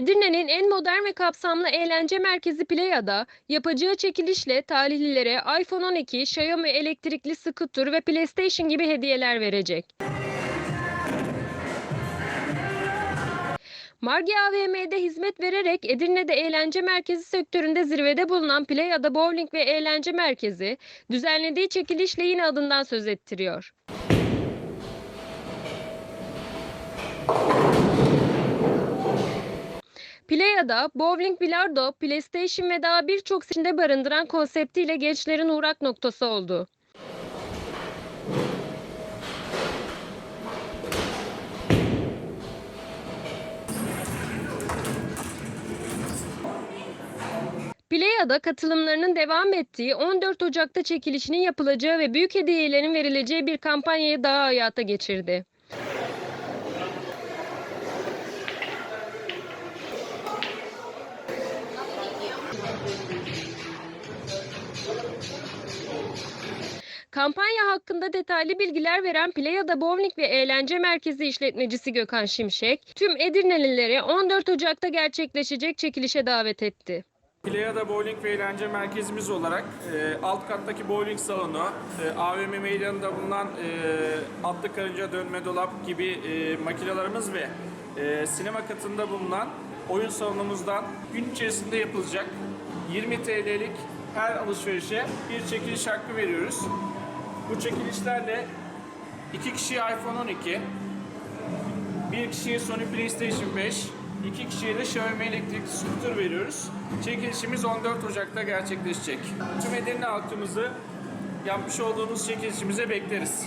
Edirne'nin en modern ve kapsamlı eğlence merkezi Playa'da yapacağı çekilişle talihlilere iPhone 12, Xiaomi elektrikli scooter ve PlayStation gibi hediyeler verecek. Margi AVM'de hizmet vererek Edirne'de eğlence merkezi sektöründe zirvede bulunan Playa'da Bowling ve Eğlence Merkezi düzenlediği çekilişle yine adından söz ettiriyor. Playa'da bowling, bilardo, PlayStation ve daha birçok içinde barındıran konseptiyle gençlerin uğrak noktası oldu. Playa'da katılımlarının devam ettiği 14 Ocak'ta çekilişinin yapılacağı ve büyük hediyelerin verileceği bir kampanyayı daha hayata geçirdi. Kampanya hakkında detaylı bilgiler veren Playa'da Bowling ve Eğlence Merkezi işletmecisi Gökhan Şimşek, tüm Edirnelileri 14 Ocak'ta gerçekleşecek çekilişe davet etti. Playa'da bowling ve eğlence merkezimiz olarak e, alt kattaki bowling salonu, e, AVM meydanında bulunan e, atlı karınca dönme dolap gibi e, makinelerimiz ve e, sinema katında bulunan oyun salonumuzdan gün içerisinde yapılacak 20 TL'lik her alışverişe bir çekiliş hakkı veriyoruz. Bu çekilişlerle iki kişiye iPhone 12, bir kişiye Sony PlayStation 5, iki kişiye de Xiaomi elektrikli scooter veriyoruz. Çekilişimiz 14 Ocak'ta gerçekleşecek. Tüm Edirne halkımızı yapmış olduğumuz çekilişimize bekleriz.